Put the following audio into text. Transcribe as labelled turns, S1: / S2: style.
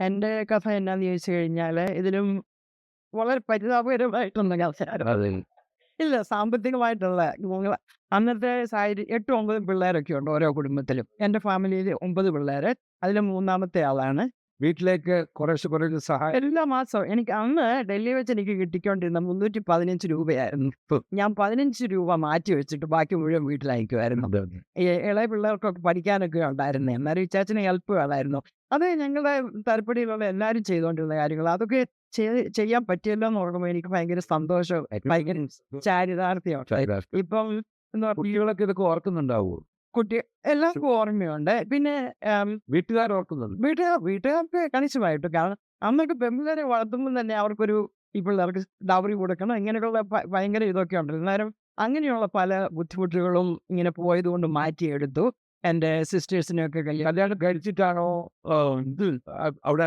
S1: എന്റെ കഥ എന്നാന്ന് ചോദിച്ചു കഴിഞ്ഞാൽ ഇതിലും വളരെ പരിതാപകരമായിട്ടുള്ള
S2: കഥയായിരുന്നു
S1: ഇല്ല സാമ്പത്തികമായിട്ടുള്ള അന്നത്തെ സാഹചര്യം എട്ടും ഒമ്പതും പിള്ളേരൊക്കെ ഉണ്ട് ഓരോ കുടുംബത്തിലും. എന്റെ ഫാമിലിയിൽ ഒമ്പത് പിള്ളേർ അതിൽ മൂന്നാമത്തെ ആളാണ്.
S2: വീട്ടിലേക്ക് കുറേശ്ശെ കുറേശ്ശെ സഹായം
S1: എല്ലാ മാസവും. എനിക്ക് അന്ന് ഡൽഹി വെച്ച് എനിക്ക് കിട്ടിക്കൊണ്ടിരുന്ന മുന്നൂറ്റി പതിനഞ്ച് രൂപയായിരുന്നു ഞാൻ പതിനഞ്ച് രൂപ മാറ്റി വെച്ചിട്ട് ബാക്കി മുഴുവൻ വീട്ടിലയക്കുമായിരുന്നു ഇളയ പിള്ളേർക്കൊക്കെ പഠിക്കാനൊക്കെ ഉണ്ടായിരുന്നു. എന്നാലും ഇച്ചാച്ചന് ഹെൽപ്പ് വേണമായിരുന്നു. അത് ഞങ്ങളുടെ തരപ്പടിയിലുള്ള എല്ലാവരും ചെയ്തുകൊണ്ടിരുന്ന കാര്യങ്ങൾ അതൊക്കെ ചെയ്യാൻ പറ്റിയല്ലോ എന്ന് ഓർക്കുമ്പോൾ എനിക്ക് ഭയങ്കര സന്തോഷം ഭയങ്കര
S2: ചാരിതാർത്ഥ്യം.
S1: ഇപ്പം
S2: കുട്ടികളൊക്കെ ഇതൊക്കെ ഓർക്കുന്നുണ്ടാവൂ?
S1: കുട്ടി എല്ലാവർക്കും ഓർമ്മയുണ്ട്. പിന്നെ
S2: വീട്ടുകാർ ഓർക്കുന്നുണ്ട്.
S1: വീട്ടുകാർ വീട്ടുകാർക്ക് കണിശമായിട്ട് കാരണം അന്നൊക്കെ പെൺപിള്ളേരെ വളർത്തുമ്പോൾ തന്നെ അവർക്കൊരു ഈ അവർക്ക് ഡൗറി കൊടുക്കണം. ഇങ്ങനെയുള്ള ഭയങ്കര ഇതൊക്കെ ഉണ്ട് എന്നാലും അങ്ങനെയുള്ള പല ബുദ്ധിമുട്ടുകളും ഇങ്ങനെ പോയത് കൊണ്ട് മാറ്റിയെടുത്തു. എന്റെ സിസ്റ്റേഴ്സിനെയൊക്കെ കല്യാണം
S2: കല്യാണം കഴിച്ചിട്ടാണോ ഇത് അവിടെ